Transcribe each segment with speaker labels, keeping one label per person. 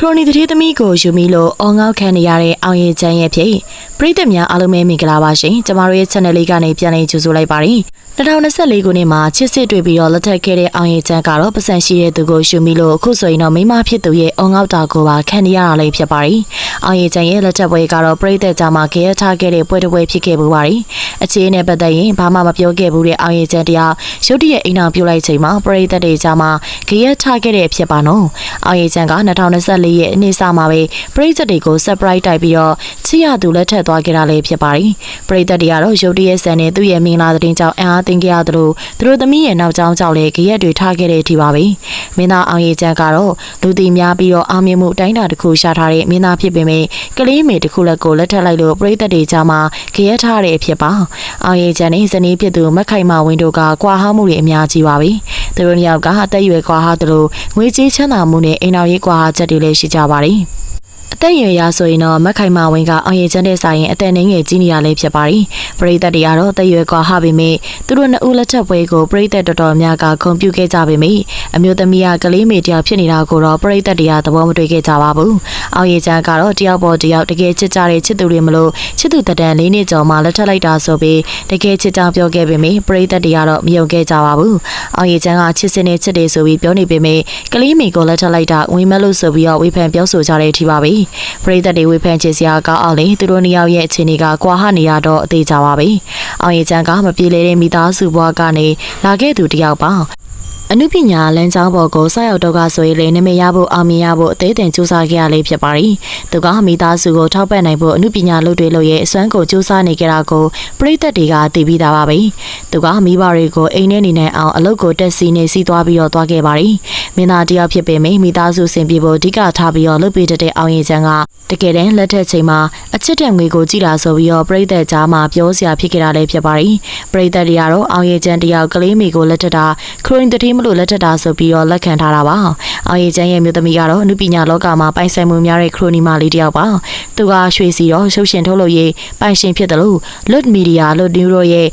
Speaker 1: ခရိုနီတတိသမီးကိုယူမီလို့အော်ငေါက်ခံနေရတဲ့အောင်ရင်ချမ်းရဲ့ဖြစ် ပရိသတ်များအားလုံးပဲမင်္ဂလာပါရှင်ကျမတို့ရဲ့ channel လေးကနေပြန်လည်ကြိုဆိုလိုက်ပါတယ်2024ခုနှစ်မှာချစ်စစ်တွေ့ပြီးတော့လက်ထပ်ခဲ့တဲ့အောင်ရင်ချမ်းကတော့ပတ်စံရှိတဲ့သူကိုယူမီလို့အခုဆိုရင်တော့မိန်းမဖြစ်သူရဲ့အော်ငေါက်တာကိုပါခံနေရတာလေးဖြစ်ပါတယ်အောင်ရင်ချမ်းရဲ့လက်ထပ်ပွဲကတော့ပရိသတ်ကြားမှာကြရထားခဲ့တဲ့ပွဲတစ်ပွဲဖြစ်ခဲ့ပူပါတယ်အခြေအနေနဲ့ပတ်သက်ရင်ဘာမှမပြောခဲ့ဘူးတဲ့အောင်ရင်ချမ်းတရားရုတ်တရက်အိမ်အောင်ပြုတ်လိုက်ချိန်မှာပရိသတ်တွေကြားမှာကြရထားခဲ့တဲ့ဖြစ်ပါနော်အောင်ရင်ချမ်းက2024ရဲ့အနည်းစားမှာပဲပရိသတ်တွေကို surprise တိုက်ပြီးတော့ချစ်ရသူလက်ထပ်သွားခဲ့တာလည်းဖြစ်ပါတယ်ပရိသတ်တွေကတော့ရုတ်တရက်ဆန်နဲ့သူ့ရဲ့မင်္ဂလာသတင်းကြောင့်အံ့အားသင်ခဲ့ရသလိုသူတို့သမီးရဲ့နောက်ကျောင်းကြောင့်လည်းကြရက်တွေထားခဲ့တဲ့အထိပါပဲမင်းသားအောင်ရည်ချမ်းကတော့လူတီများပြီးတော့အောင်မြင်မှုအတိုင်းအတာတစ်ခုရှာထားတဲ့မင်းသားဖြစ်ပေမဲ့ကလေးမေတစ်ခုလက်ကိုလက်ထပ်လိုက်လို့ပရိသတ်တွေကြားမှာကြရက်ထားတဲ့အဖြစ်ပါအောင်ရည်ချမ်းနဲ့ဇနီးဖြစ်သူမက်ခိုင်မဝင်းတို့ကကွာဟမှုတွေအများကြီးပါပဲသူတို့နှစ်ယောက်ကအသက်အရွယ်ကွာဟသလိုငွေကြေးချမ်းသာမှုနဲ့အိမ်တော်ရေးကွာဟချက်တွေလည်းရှိကြပါတယ် အသက်အရွယ်ရဆိုရင်တော့မက်ခိုင်မဝင်းကအောင်ရည်ချမ်းတဲ့ဆိုင်ရင်အသက်နှငယ်ကြီးနေရလဲဖြစ်ပါတယ်။ပရိသတ်တွေကတော့တရွယ်ကွာဟပေမဲ့သူတို့နှစ်ဦးလက်ထပ်ပွဲကိုပရိသတ်တော်တော်များကဂုဏ်ပြုခဲ့ကြပေမဲ့အမျိုးသမီးကကလေးမေတယောက်ဖြစ်နေတာကိုတော့ပရိသတ်တွေကသဘောမတွေ့ခဲ့ကြပါဘူး။အောင်ရည်ချမ်းကတော့တယောက်ပေါ်တယောက်တကယ်ချစ်ကြတဲ့ချစ်သူတွေမလို့ချစ်သူတတန်လေးနှစ်ကျော်မှလက်ထပ်လိုက်တာဆိုပြီးတကယ်ချစ်ကြောင်ပြောခဲ့ပေမဲ့ပရိသတ်တွေကတော့မယုံခဲ့ကြပါဘူး။အောင်ရည်ချမ်းကချစ်စင်နဲ့ချစ်တယ်ဆိုပြီးပြောနေပေမဲ့ကလေးမေကိုလက်ထပ်လိုက်တာဝင်မဲ့လို့ဆိုပြီးတော့ဝေဖန်ပြောဆိုကြတဲ့အထိပါပဲ။ပရိသတ်တွေဝေဖန်ချစ်စရာကောင်းအောင်လေသူတို့နှစ်ယောက်ရဲ့အခြေအနေကကွာဟနေရတော့အသေးကြပါပဲ။အောင်ရည်ချမ်းကမပြေလေတဲ့မိသားစုဘဝကနေလာခဲ့သူတယောက်ပါ။ အနုပညာလမ်းကြောင်းပေါ်ကိုဆက်ရောက်တော့ကဆိုရင်လည်းနမရဖို့အောင်မြင်ရဖို့အသေးအံစူးစမ်းခဲ့ရလေးဖြစ်ပါတယ်။သူကမိသားစုကိုထောက်ပံ့နိုင်ဖို့အနုပညာလုပ်တွေလုပ်ရဲ့အစွမ်းကိုစူးစမ်းနေကြတာကိုပရိသတ်တွေကသိပြီးသားပါပဲ။သူကမိဘတွေကိုအိမ်ထဲနေနိုင်အောင်အလုပ်ကိုတက်စီနေစီးသွားပြီးတော့သွားခဲ့ပါတယ်။ မင်းသားတယောက်ဖြစ်ပေမယ့်မိသားစုစင်ပြေဖို့အဓိကထားပြီးတော့လုပ်ပေးတဲ့အောင်ရင်ချမ်းကတကယ်တမ်းလက်ထက်ချိန်မှာအချစ်တဲ့ငွေကိုကြည်လာဆိုပြီးတော့ပရိသတ်ကြားမှာပြောစရာဖြစ်ခဲ့တာလည်းဖြစ်ပါတယ်။ပရိသတ်တွေကတော့အောင်ရင်ချမ်းတယောက်ကလေးမိကိုလက်ထက်တာခရိုင်တတိမလို့လက်ထက်တာဆိုပြီးတော့လက်ခံထားတာပါ။အောင်ရင်ချမ်းရဲ့မြို့သမီးကတော့အနုပညာလောကမှာပိုင်ဆိုင်မှုများတဲ့ခရိုနီမာလေးတယောက်ပါ။သူကရွှေစီတော့ရှုပ်ရှင်ထုတ်လို့ရေးပိုင်ရှင်ဖြစ်တယ်လို့ Lut Media လို့ New ရဲ့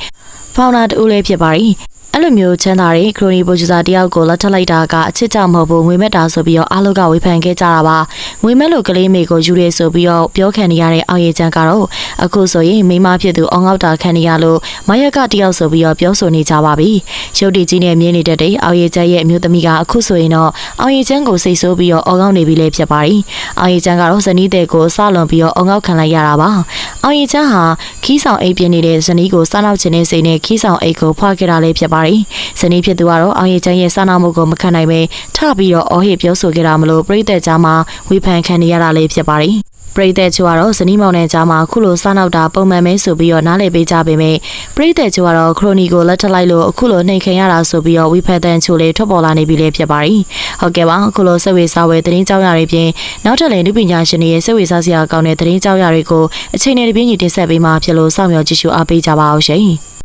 Speaker 1: founder တူလည်းဖြစ်ပါတယ်။ အဲ့လိုမျိုးချမ်းသာတဲ့ခရိုနီပိုဂျူစာတယောက်ကိုလက်ထပ်လိုက်တာကအချစ်ကြောင့်မဟုတ်ဘူးငွေမဲ့တာဆိုပြီးတော့အားလုံးကဝေဖန်ခဲ့ကြတာပါငွေမဲ့လို့ကလေးမေကိုယူရဲဆိုပြီးတော့ပြောခံနေရတဲ့အောင်ရည်ချမ်းကတော့အခုဆိုရင်မိမဖြစ်သူအောင်ငေါက်တာခံနေရလို့မယက်ကတယောက်ဆိုပြီးတော့ပြောဆိုနေကြပါပြီရုပ်တည်ကြီးနဲ့မြင်နေတတ်တဲ့အောင်ရည်ချမ်းရဲ့အမျိုးသမီးကအခုဆိုရင်တော့အောင်ရည်ချမ်းကိုစိတ်ဆိုးပြီးတော့အော်ငေါက်နေပြီလေဖြစ်ပါတယ်အောင်ရည်ချမ်းကတော့ဇနီးတဲ့ကိုစလွန်ပြီးတော့အော်ငေါက်ခံလိုက်ရတာပါအောင်ရည်ချမ်းဟာခီးဆောင်အိပ်ပြင်းနေတဲ့ဇနီးကိုစားနောက်ခြင်းနဲ့စိတ်နဲ့ခီးဆောင်အိပ်ကိုဖွာခဲ့တာလေးဖြစ်ပါတယ်။ဇနီးဖြစ်သူကတော့အောင်ရချမ်းရဲ့စာနာမှုကိုမခံနိုင်ပဲထပြီးတော့အော်ဟစ်ပြောဆိုခဲ့တာမလို့ပြည်သက်ကြားမှာဝေဖန်ခံနေရတာလေးဖြစ်ပါတယ်။ပရိသတ်ချူကတော့ဇနီးမောင်နဲ့ကြားမှာခုလိုစားနောက်တာပုံမှန်ပဲဆိုပြီးတော့နားလည်ပေးကြပေမဲ့ပရိသတ်ချူကတော့ခရိုနီကိုလက်ထပ်လိုက်လို့အခုလိုနှိမ်ခံရတာဆိုပြီးတော့ဝိဖက်တန်ချူလေးထွက်ပေါ်လာနေပြီလေဖြစ်ပါတယ်။ဟုတ်ကဲ့ပါအခုလိုစိတ်ဝေစားဝဲသတင်းကြောင်းရာတွေပြင်နောက်ထပ်လည်းလူပညာရှင်တွေရဲ့စိတ်ဝေစားစရာကောင်းတဲ့သတင်းကြောင်းရာတွေကိုအချိန်နဲ့တပြေးညီတင်ဆက်ပေးမှာဖြစ်လို့စောင့်မျှော်ကြည့်ရှုအားပေးကြပါအောင်ရှင်။